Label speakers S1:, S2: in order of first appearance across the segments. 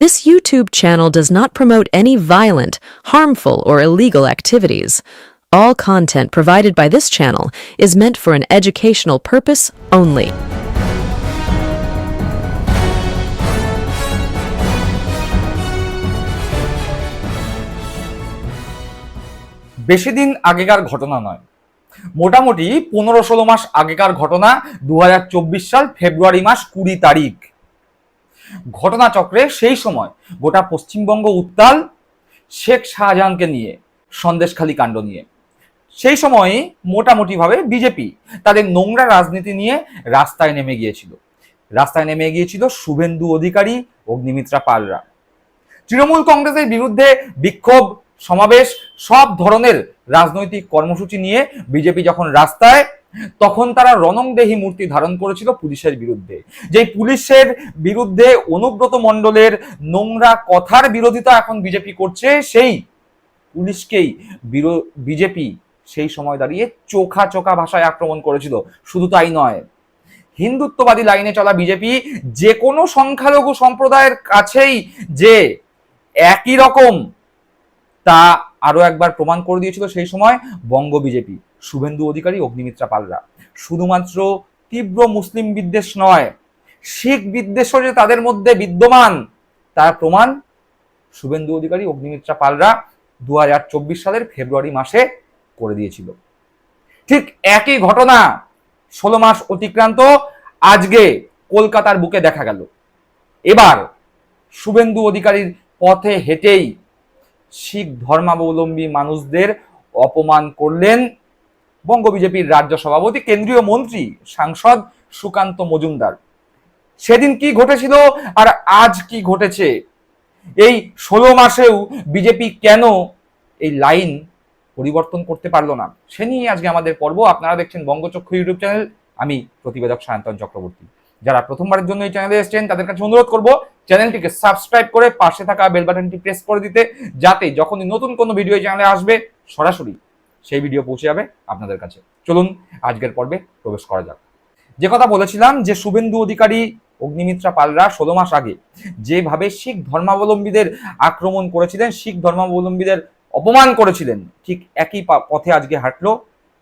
S1: This YouTube channel does not promote any violent, harmful, or illegal activities. All content provided by this channel is meant for an educational purpose only.
S2: বেশি দিন আগেকার ঘটনা নয় মোটামুটি পনেরো ষোলো মাস আগেকার ঘটনা দু হাজার চব্বিশ সাল ফেব্রুয়ারি মাস কুড়ি তারিখ ঘটনাচক্রে সেই সময় গোটা পশ্চিমবঙ্গ উত্তাল শেখ শাহজাহানকে নিয়ে সন্দেশখালী কাণ্ড নিয়ে। সেই সময়ে মোটামুটিভাবে বিজেপি তাদের নোংরা রাজনীতি নিয়ে রাস্তায় নেমে গিয়েছিল। রাস্তায় নেমে গিয়েছিল শুভেন্দু অধিকারী, অগ্নিমিত্রা পালরা। তৃণমূল কংগ্রেসের বিরুদ্ধে বিক্ষোভ, সমাবেশ, সব ধরনের রাজনৈতিক কর্মসূচি নিয়ে বিজেপি যখন রাস্তায় তখন তারা রণংদেহী মূর্তি ধারণ করেছিল পুলিশের বিরুদ্ধে। যে পুলিশের বিরুদ্ধে অনুব্রত মণ্ডলের নোংরা কথার বিরোধিতা এখন বিজেপি করছে, সেই পুলিশকেই বিজেপি সেই সময় দাঁড়িয়ে চোখা চোখা ভাষায় আক্রমণ করেছিল। শুধু তাই নয়, হিন্দুত্ববাদী লাইনে চলা বিজেপি যে কোনো সংখ্যালঘু সম্প্রদায়ের কাছেই যে একই রকম তা আরও একবার প্রমাণ করে দিয়েছিল সেই সময় বঙ্গ বিজেপি। শুভেন্দু অধিকারী, অগ্নিমিত্রা পালরা। শুধুমাত্র তীব্র মুসলিম বিদ্বেষ নয়, শিখ বিদ্বেষও যে তাদের মধ্যে বিদ্যমান, তার প্রমাণ শুভেন্দু অধিকারী, অগ্নিমিত্রা পালরা দু হাজার চব্বিশ সালের ফেব্রুয়ারি মাসে করে দিয়েছিল। ঠিক একই ঘটনা ষোলো মাস অতিক্রান্ত, আজকে কলকাতার বুকে দেখা গেল। এবার শুভেন্দু অধিকারীর পথে হেঁটেই শিখ ধর্মাবলম্বী মানুষদের অপমান করলেন বঙ্গ বিজেপির রাজ্য সভাপতি, কেন্দ্রীয় মন্ত্রী সাংসদ সুকান্ত মজুমদার। সেদিন কি ঘটেছিল আর আজ কি ঘটেছে? এই ষোলো মাসেও বিজেপি কেন এই লাইন পরিবর্তন করতে পারল না? সে নিয়ে আজকে আমাদের পর্ব। আপনারা দেখছেন বঙ্গচক্ষু ইউটিউব চ্যানেল। আমি প্রতিবেদক সায়ন্তন চক্রবর্তী। যারা প্রথমবারের জন্য এই চ্যানেলে এসেছেন, তাদের কাছে অনুরোধ করব, চ্যানেলটিকে সাবস্ক্রাইব করে পাশে থাকা বেল বাটনটি প্রেস করে দিতে, যাতে যখনই নতুন কোনো ভিডিও চ্যানেলে আসবে, সরাসরি সেই ভিডিও পৌঁছে যাবে আপনাদের কাছে। চলুন, আজকের পর্বে প্রবেশ করা যাক। যে কথা বলেছিলাম যে শুভেন্দু অধিকারী অগ্নিমিত্রা পালরা ষোলো মাস আগে যেভাবে শিখ ধর্মাবলম্বীদের আক্রমণ করেছিলেন, শিখ ধর্মাবলম্বীদের অপমান করেছিলেন, ঠিক একই পথে আজকে হাঁটল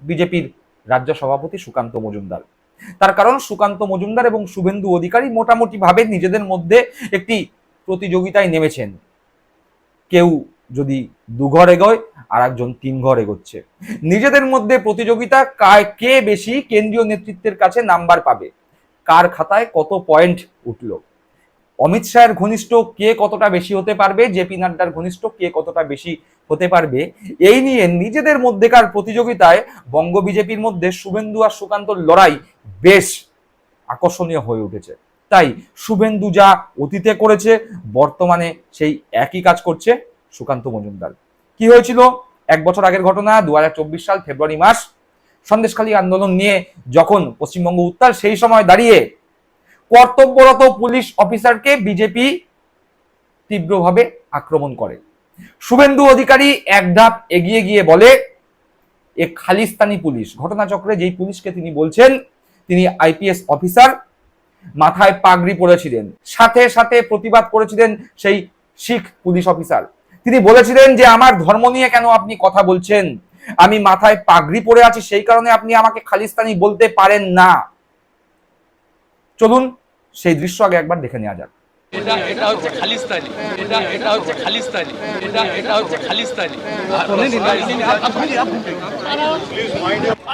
S2: বিজেপির রাজ্য সভাপতি সুকান্ত মজুমদার। তার কারণ, সুকান্ত মজুমদার এবং শুভেন্দু অধিকারী মোটামুটি ভাবে নিজেদের মধ্যে একটি প্রতিযোগিতায় নেমেছেন। কেউ যদি দুঘর এগোয় আর একজন তিন ঘর এগোচ্ছে। নিজেদের মধ্যে প্রতিযোগিতা কে বেশি কেন্দ্রীয় নেতৃত্বের কাছে নাম্বার পাবে? কার খাতায় কত পয়েন্ট উঠল? অমিত শাহের ঘনিষ্ঠ কে কতটা বেশি হতে পারবে? জেপি নাড্ডার ঘনিষ্ঠ কে কতটা বেশি হতে পারবে? এই নিয়ে নিজেদের মধ্যেকার প্রতিযোগিতায় বঙ্গ বিজেপির মধ্যে শুভেন্দু আর সুকান্তর লড়াই বেশ আকর্ষণীয় হয়ে উঠেছে। তাই শুভেন্দু যা অতীতে করেছে, বর্তমানে সেই একই কাজ করছে সুকান্ত মজুমদার। কি হয়েছিল? এক বছর আগের ঘটনা দু হাজার চব্বিশ সাল, ফেব্রুয়ারি মাস সন্দেশখালী আন্দোলন নিয়ে যখন পশ্চিমবঙ্গ উত্তাল, সেই সময় দাঁড়িয়ে কর্তব্যরত পুলিশ অফিসারকে বিজেপি তীব্রভাবে আক্রমণ করে। শুভেন্দু অধিকারী এক ধাপ এগিয়ে গিয়ে বলে, এ খালিস্তানি পুলিশ। ঘটনাচক্রে যেই পুলিশকে তিনি বলছেন, তিনি আইপিএস অফিসার, মাথায় পাগড়ি পরেছিলেন। সাথে সাথে প্রতিবাদ করেছিলেন সেই শিখ পুলিশ অফিসার। তিনি বলেছিলেন যে আমার ধর্ম নিয়ে কেন আপনি কথা বলছেন আমি মাথায় পাগড়ি পরে আছি সেই কারণে আপনি আমাকে খালিস্তানি বলতে পারেন না চলুন সেই দৃশ্য আগে একবার দেখে নেওয়া যাক
S3: এটা এটা হচ্ছে খালিস্তানি এটা এটা হচ্ছে খালিস্তানি এটা এটা হচ্ছে খালিস্তানি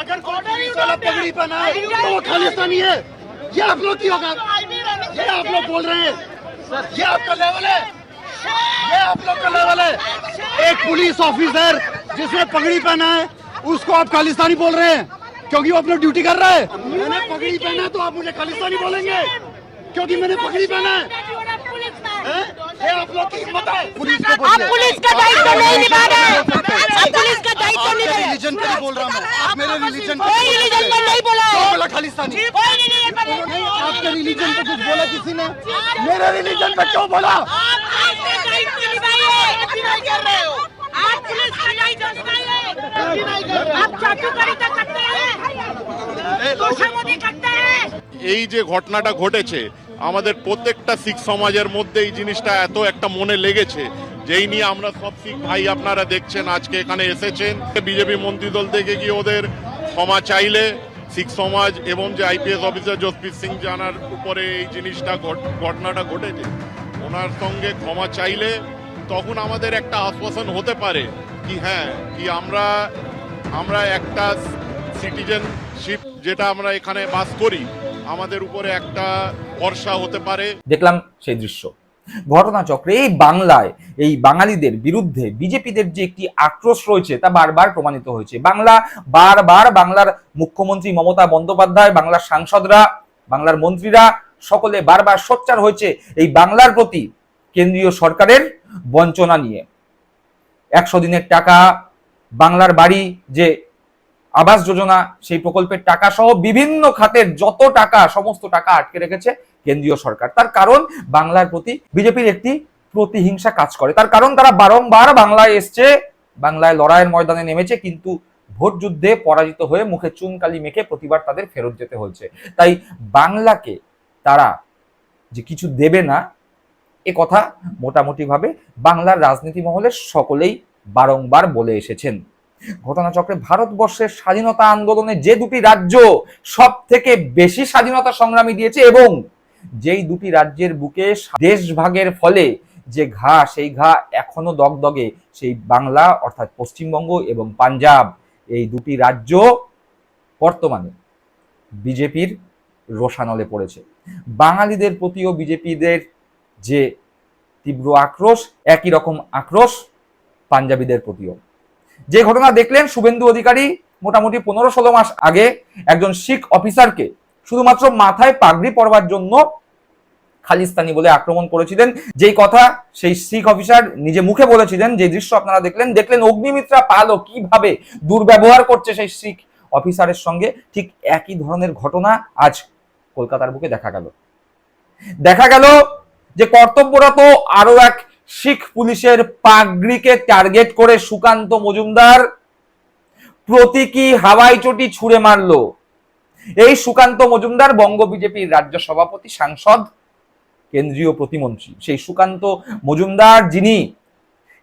S4: अगर कोई गलत पगड़ी पहना है तो वो खालिस्तानी है ये आप लोग की होगा ये आप लोग बोल रहे हैं ये आपका लेवल है ये आप लोग का लेवल है एक पुलिस ऑफिसर जिसने पगड़ी पहना है, उसको आप खालिस्तानी बोल रहे हैं, क्योंकि वो अपना ड्यूटी कर रहा है। मैंने पगड़ी पहना तो आप मुझे खालिस्तानी बोलेंगे, क्योंकि मैंने पगड़ी पहना है। ये आप लोग की हिम्मत है। पुलिस को
S5: दायित्व नहीं निभा रहे। पुलिस का दायित्व
S4: आपके
S5: निभा रहे हैं।
S4: रिलीजन के लिए बोल रहा हूँ मैं आप मेरे रिलीजन
S5: कोई रिलीजन पर नहीं बोला
S4: क्यों
S5: है
S4: बोला खालिस्तानी
S5: कोई रिलीजन पर नहीं
S4: नहीं आपके रिलीजन पे कुछ बोला किसी ने मेरे रिलीजन पे क्यों बोला
S5: आप पुलिस का दायित्व निभाइए आप पुलिस का दायित्व निभाइए आप चाटुकारी का करते हैं तोषामोदी करते हैं
S6: এই যে ঘটনাটা ঘটেছে আমাদের প্রত্যেকটা শিখ সমাজের মধ্যে এই জিনিসটা এত একটা মনে লেগেছে যেই নিয়ে আমরা সব শিখ ভাই আপনারা দেখছেন, আজকে এখানে এসেছেন। বিজেপি মন্ত্রী দল থেকে গিয়ে ওদের ক্ষমা চাইলে শিখ সমাজ এবং যে আইপিএস অফিসার জসপ্রীত সিং জানার উপরে এই জিনিসটা ঘট- ঘটনাটা ঘটেছে। ওনার সঙ্গে ক্ষমা চাইলে তখন আমাদের একটা আশ্বাসন হতে পারে কি হ্যাঁ কি আমরা আমরা একটা সিটিজেনশিপ যেটা আমরা এখানে বাস করি, আমাদের উপরে একটা ভরসা হতে পারে।
S2: দেখলাম সেই দৃশ্য। ঘটনাচক্রে এই বাংলায়, এই বাঙালিদের বিরুদ্ধে বিজেপিদের যে একটি আক্রোশ রয়েছে তা বারবার প্রমাণিত হয়েছে। বাংলা বারবার বাংলার মুখ্যমন্ত্রী মমতা বন্দ্যোপাধ্যায়, বাংলার সাংসদরা, বাংলার মন্ত্রীরা সকলে বারবার সোচ্চার হয়েছে এই বাংলার প্রতি কেন্দ্রীয় সরকারের বঞ্চনা নিয়ে। একশো দিনের টাকা, বাংলার বাড়ি, যে আবাস যোজনা, সেই প্রকল্পের টাকা সহ বিভিন্ন খাতের যত টাকা, সমস্ত টাকা আটকে রেখেছে কেন্দ্রীয় সরকার। তার কারণ, বাংলার প্রতি বিজেপির একটি প্রতিহিংসা কাজ করে। তার কারণ, তারা বারংবার বাংলায় এসছে, বাংলায় লড়াইয়ের ময়দানে নেমেছে, কিন্তু ভোট যুদ্ধে পরাজিত হয়ে মুখে চুনকালি মেখে প্রতিবার তাদের ফেরত যেতে হয়েছে। তাই বাংলাকে তারা যে কিছু দেবে না, এ কথা মোটামুটিভাবে বাংলার রাজনীতি মহলে সকলেই বারংবার বলে এসেছেন। ঘটনাচক্রে ভারতবর্ষের স্বাধীনতা আন্দোলনে যে দুটি রাজ্য সব থেকে বেশি স্বাধীনতা সংগ্রামী দিয়েছে এবং যেই দুটি রাজ্যের বুকে দেশভাগের ফলে যে ঘা, সেই ঘা এখনও দগদগে, সেই বাংলা অর্থাৎ পশ্চিমবঙ্গ এবং পাঞ্জাব, এই দুটি রাজ্য বর্তমানে বিজেপির রোশানলে পড়েছে। বাঙালিদের প্রতিও বিজেপিদের যে তীব্র আক্রোশ, একই রকম আক্রোশ পাঞ্জাবিদের প্রতিও। যে ঘটনা দেখলেন শুভেন্দু অধিকারী, মোটামুটি পনেরো ষোলো মাস আগে একজন শিখ অফিসারকে শুধুমাত্র মাথায় পাগড়ি পরবার জন্য খালিস্তানি বলে আক্রমণ করেছিলেন। যেই কথা সেই শিখ অফিসার নিজে মুখে বলেছিলেন, যে দৃশ্য আপনারা দেখলেন দেখলেন অগ্নিমিত্রা পালও কীভাবে দুর্ব্যবহার করছে সেই শিখ অফিসারের সঙ্গে। ঠিক একই ধরনের ঘটনা আজ কলকাতার বুকে দেখা গেল। দেখা গেল যে কর্তব্যরত আরও এক শিখ পুলিশের পাগড়িকে টার্গেট করে সুকান্ত মজুমদার প্রতীকী হাওয়াই চটি ছুঁড়ে মারলো। এই সুকান্ত মজুমদার বঙ্গ বিজেপির রাজ্য সভাপতি, সাংসদ, কেন্দ্রীয় প্রতিমন্ত্রী। সেই সুকান্ত মজুমদার যিনি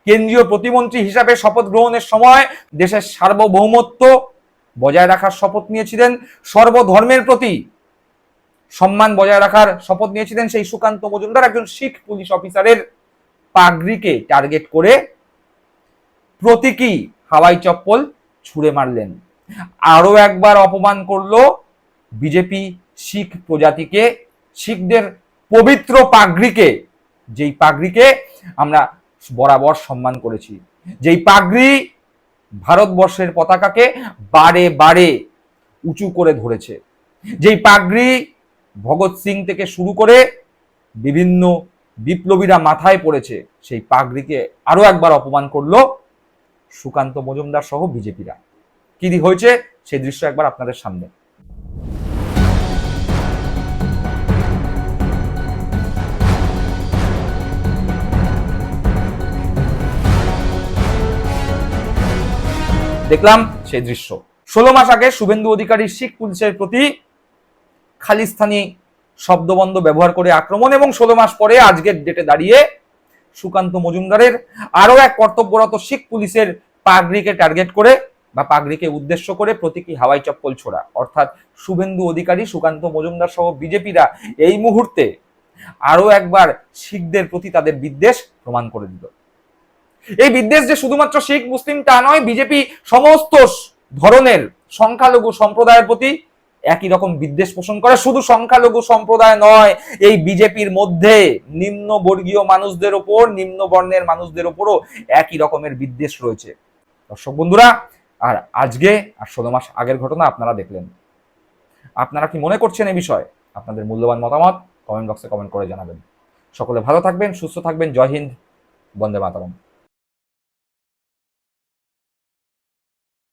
S2: কেন্দ্রীয় প্রতিমন্ত্রী হিসাবে শপথ গ্রহণের সময় দেশের সার্বভৌমত্ব বজায় রাখার শপথ নিয়েছিলেন, সর্বধর্মের প্রতি সম্মান বজায় রাখার শপথ নিয়েছিলেন সেই সুকান্ত মজুমদার, একজন শিখ পুলিশ অফিসারের পাগড়িকে টার্গেট করে প্রতীকী হাওয়াই চপ্পল ছুঁড়ে মারলেন। আরও একবার অপমান করল বিজেপি, শিখ প্রজাতিকে, শিখদের পবিত্র পাগড়িকে, যেই পাগড়িকে আমরা বরাবর সম্মান করেছি, যেই পাগড়ি ভারতবর্ষের পতাকাকে বারে বারে উঁচু করে ধরেছে, যেই পাগড়ি ভগৎ সিং থেকে শুরু করে বিভিন্ন বিপ্লবীরা মাথায় পড়েছে, সেই পাগড়িকে আরও একবার অপমান করল সুকান্ত মজুমদার সহ বিজেপিরা। কি হয়েছে? সেই দৃশ্য একবার আপনাদের সামনে। দেখলাম সেই দৃশ্য। ষোলো মাস আগে শুভেন্দু অধিকারী শিখ পুলিশের প্রতি খালিস্তানি শব্দবন্ধ ব্যবহার করে আক্রমণ এবং ষোলো মাস পরে আজকের ডেটে দাঁড়িয়ে সুকান্ত মজুমদারের আরও এক কর্তব্যরত শিখ পুলিশের পাগড়িকে টার্গেট করে বা পাগড়িকে উদ্দেশ্য করে প্রতীকী হাওয়াই চপ্পল ছোড়া। অর্থাৎ শুভেন্দু অধিকারী, সুকান্ত মজুমদার সহ বিজেপিরা এই মুহূর্তে আরও একবার শিখদের প্রতি তাদের বিদ্বেষ প্রমাণ করে দিল। এই বিদ্বেষ যে শুধুমাত্র শিখ, মুসলিম তা নয়, বিজেপি সমস্ত ধরনের সংখ্যালঘু সম্প্রদায়ের প্রতি একই রকম বিদ্বেষ পোষণ করে। শুধু সংখ্যালঘু সম্প্রদায় নয়, এই বিজেপির মধ্যে নিম্ন বর্গীয় মানুষদের ওপর নিম্ন বর্ণের মানুষদের ওপরও একই রকমের বিদ্বেষ রয়েছে। দর্শক বন্ধুরা, আর আজকে, আর ষোলো মাস আগের ঘটনা আপনারা দেখলেন। আপনারা কি মনে করছেন এই বিষয়ে? আপনাদের মূল্যবান মতামত কমেন্ট বক্সে কমেন্ট করে জানাবেন। সকলে ভালো থাকবেন, সুস্থ থাকবেন। জয় হিন্দ, বন্দে মাতরম।